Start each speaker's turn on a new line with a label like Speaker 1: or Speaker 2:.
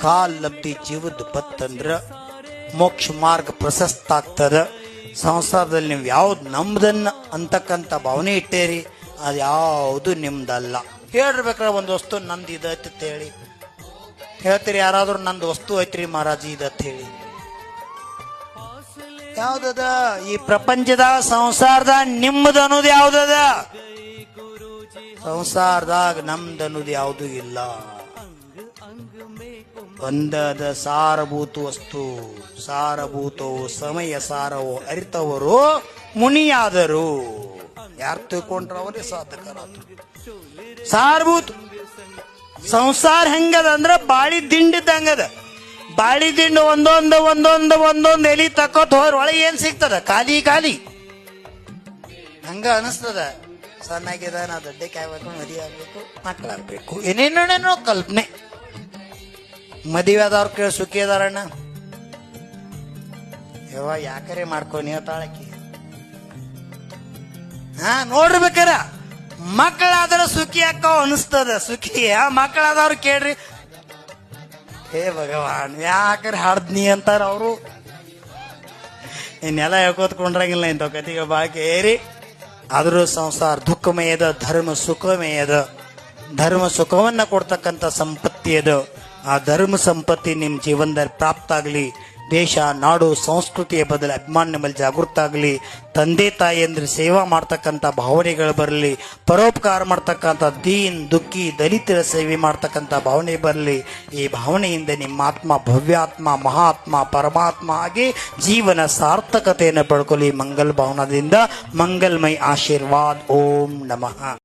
Speaker 1: ಕಾಲ್ ಲಬ್ಧಿ ಜೀವದ ಬತ್ತಂದ್ರ ಮೋಕ್ಷ ಮಾರ್ಗ ಪ್ರಶಸ್ತ ಆಗ್ತದ. ಸಂಸಾರದಲ್ಲಿ ನೀವು ಯಾವ್ದು ನಮ್ದನ್ನ ಅಂತಕ್ಕಂಥ ಭಾವನೆ ಇಟ್ಟೇರಿ, ಅದು ಯಾವುದು ನಿಮ್ದಲ್ಲ. ಹೇಳ್ಬೇಕ್ರ ಒಂದು ವಸ್ತು ನಂದು ಇದೈತೆ ಅಂತ ಹೇಳಿ. ಹೇಳ್ತೀರಿ ಯಾರಾದ್ರೂ ನಂದು ವಸ್ತು ಐತ್ರಿ ಮಹಾರಾಜಿ ಇದತ್ ಹೇಳಿ. ಯಾವ್ದದ? ಈ ಪ್ರಪಂಚದ, ಸಂಸಾರದ ನಿಮ್ಮದು ಅನ್ನೋದು ಯಾವ್ದದ? ಸಂಸಾರದಾಗ ನಮ್ದು ಅನ್ನೋದು ಯಾವುದು ಇಲ್ಲ. ಒಂದದ ಸಾರಭೂತ ವಸ್ತು ಸಾರಭೂತವು ಸಮಯ ಸಾರವು ಅರಿತವರು ಮುನಿಯಾದರು. ಯಾರು ತಿಳ್ಕೊಂಡ್ರ ಅವರೇ ಸಾರಭೂತ. ಸಂಸಾರ ಹೆಂಗದ ಅಂದ್ರ ಬಾಳಿ ದಿಂಡಿದ್ದಂಗದ ಬಾಳಿ ದಿಂಡು ಒಂದೊಂದು ಒಂದೊಂದು ಒಂದೊಂದು ಎಲಿ ತಕ್ಕೋತ್ ಹೋದ್ರ ಒಳಗೆ ಏನ್ ಸಿಗ್ತದ? ಖಾಲಿ ಖಾಲಿ. ಹಂಗ ಅನಿಸ್ತದ? ಸಣ್ಣಾಗಿದ ನಾ ದೊಡ್ಡಕ್ಕೆ ಆಗ್ಬೇಕು ಮರಿ ಆಗ್ಬೇಕು ಮಕ್ಕಳಾಗ್ಬೇಕು ಏನೇನೇನೇನೋ ಕಲ್ಪನೆ. ಮದುವೆ ಆದವ್ರು ಕೇಳಿ, ಸುಖಿ ಅದಾರಣ್ಣ ಯವ್ವ, ಯಾಕರೆ ಮಾಡ್ಕೊನಿ ತಾಳಕಿ ಹಾ ನೋಡ್ಬೇಕಾರ ಮಕ್ಕಳಾದ್ರ ಸುಖಿ ಅಕ್ಕ ಅನಿಸ್ತದ. ಸುಖಿ ಆ ಮಕ್ಕಳಾದವ್ರು ಕೇಳ್ರಿ. ಹೇ ಭಗವಾನ್, ಯಾಕರೆ ಹಾಡ್ದ್ನಿ ಅಂತಾರ ಅವರು? ಇನ್ನೆಲ್ಲ ಹೇಳ್ಕೋತ್ಕೊಂಡ್ರಂಗಿಲ್ಲ ಇಂಥ ಕತೆಗೆ ಬಾಕಿ ಏರಿ ಆದರೂ ಸಂಸಾರ ದುಃಖಮಯದ, ಧರ್ಮ ಸುಖಮಯದ. ಧರ್ಮ ಸುಖವನ್ನ ಕೊಡ್ತಕ್ಕಂಥ ಸಂಪತ್ತಿ ಅದು. ಆ ಧರ್ಮ ಸಂಪತ್ತಿ ನಿಮ್ಮ ಜೀವನದಲ್ಲಿ ಪ್ರಾಪ್ತ ಆಗಲಿ ದೇಶ, ನಾಡು, ಸಂಸ್ಕೃತಿಯ ಬದಲು ಅಭಿಮಾನ ನಿಮ್ಮಲ್ಲಿ ಜಾಗೃತ ಆಗಲಿ ತಂದೆ, ತಾಯಿ ಅಂದರೆ ಸೇವಾ ಮಾಡ್ತಕ್ಕಂಥ ಭಾವನೆಗಳು ಬರಲಿ, ಪರೋಪಕಾರ ಮಾಡ್ತಕ್ಕಂಥ ದೀನ್, ದುಃಖಿ, ದಲಿತರ ಸೇವೆ ಮಾಡ್ತಕ್ಕಂಥ ಭಾವನೆ ಬರಲಿ, ಈ ಭಾವನೆಯಿಂದ ನಿಮ್ಮ ಆತ್ಮ ಭವ್ಯಾತ್ಮ, ಮಹಾತ್ಮ, ಪರಮಾತ್ಮ ಆಗಿ ಜೀವನ ಸಾರ್ಥಕತೆಯನ್ನು ಪಡ್ಕೊಳ್ಳಿ ಮಂಗಲ್ ಭಾವನದಿಂದ. ಮಂಗಲ್ಮೈ ಆಶೀರ್ವಾದ್. ಓಂ ನಮಃ.